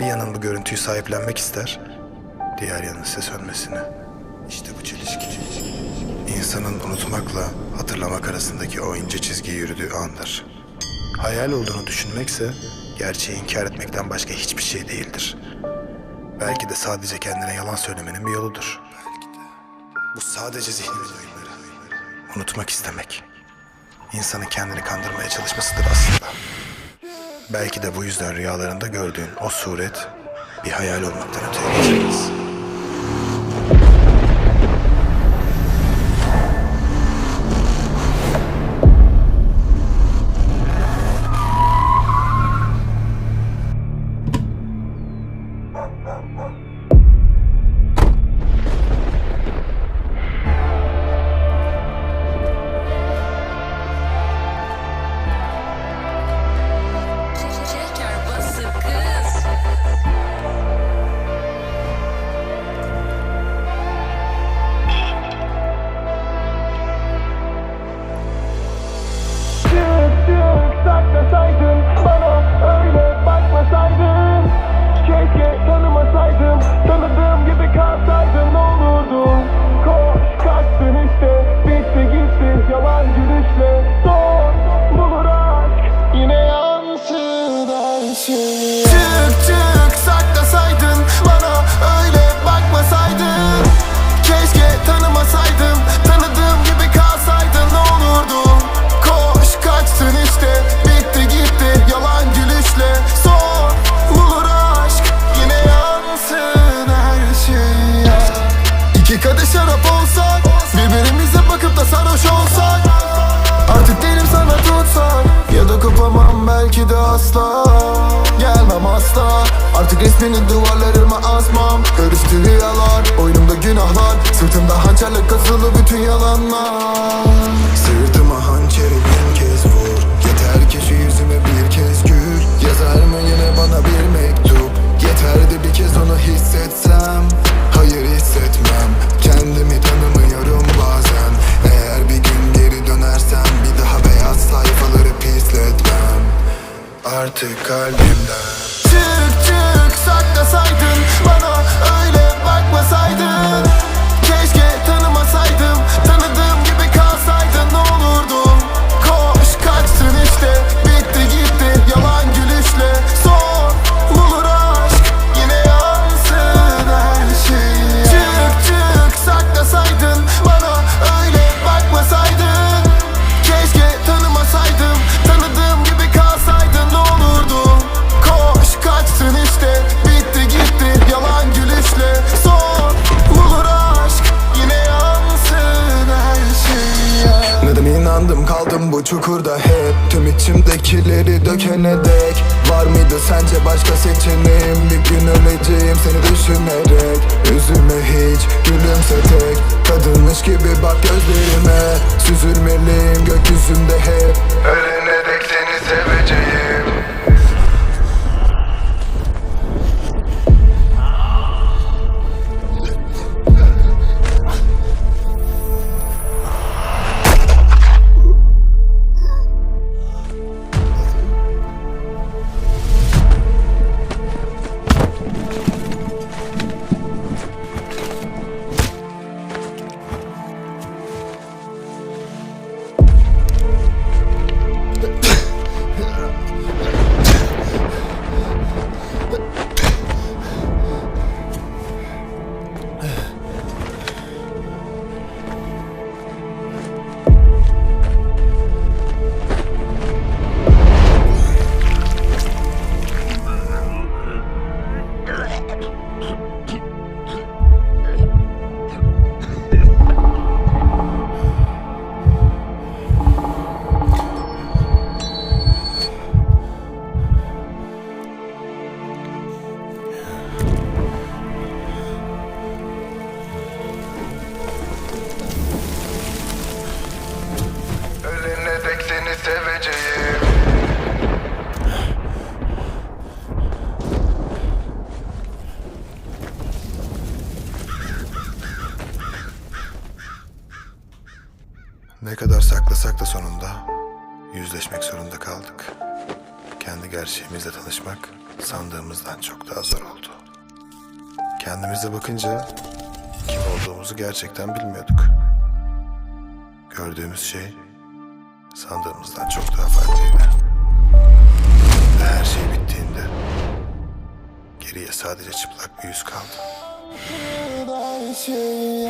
Bir yanın bu görüntüyü sahiplenmek ister, diğer yanın ise sönmesini. İşte bu çelişki. İnsanın unutmakla hatırlamak arasındaki o ince çizgiyi yürüdüğü andır. Hayal olduğunu düşünmekse gerçeği inkar etmekten başka hiçbir şey değildir. Belki de sadece kendine yalan söylemenin bir yoludur. Belki de. Bu sadece zihnimin oyunları. Unutmak istemek. İnsanın kendini kandırmaya çalışmasıdır aslında. Belki de bu yüzden rüyalarında gördüğün o suret bir hayal olmaktan öteye geçemez. Çık çık saklasaydın Bana öyle bakmasaydın. Keşke tanımasaydım Tanıdığım gibi kalsaydın ne olurdu? Koş kaçtın işte Bitti gitti yalan gülüşle. Son bulur aşk Yine yansın her şey İki kadeh şarap olsak Birbirimize bakıp da sarhoş olsak Artık değilim sana tutsak Ya da kopamam belki de asla. Gelmem asla Artık resmini duvarlarıma asmam. Karıştı rüyalar Oyunumda Artık kalbimden. Çık çık saklasaydın Bana öyle bakmasaydın çukurda hep. Tüm içimdekileri dökene dek. Var mıydı sence başka seçeneğim? Bir gün öleceğim seni düşünerek. Üzülme hiç gülümse tek. Kadınmış gibi bak gözlerime. Süzülmeliyim gökyüzünde hep. Ölene dek seni seveceğim Yeah. Ne kadar saklasak da sonunda yüzleşmek zorunda kaldık. Kendi gerçeğimizle tanışmak sandığımızdan çok daha zor oldu. Kendimize bakınca kim olduğumuzu gerçekten bilmiyorduk. Gördüğümüz şey sandığımızdan çok daha farklıydı. Ve her şey bittiğinde geriye sadece çıplak bir yüz kaldı. Şey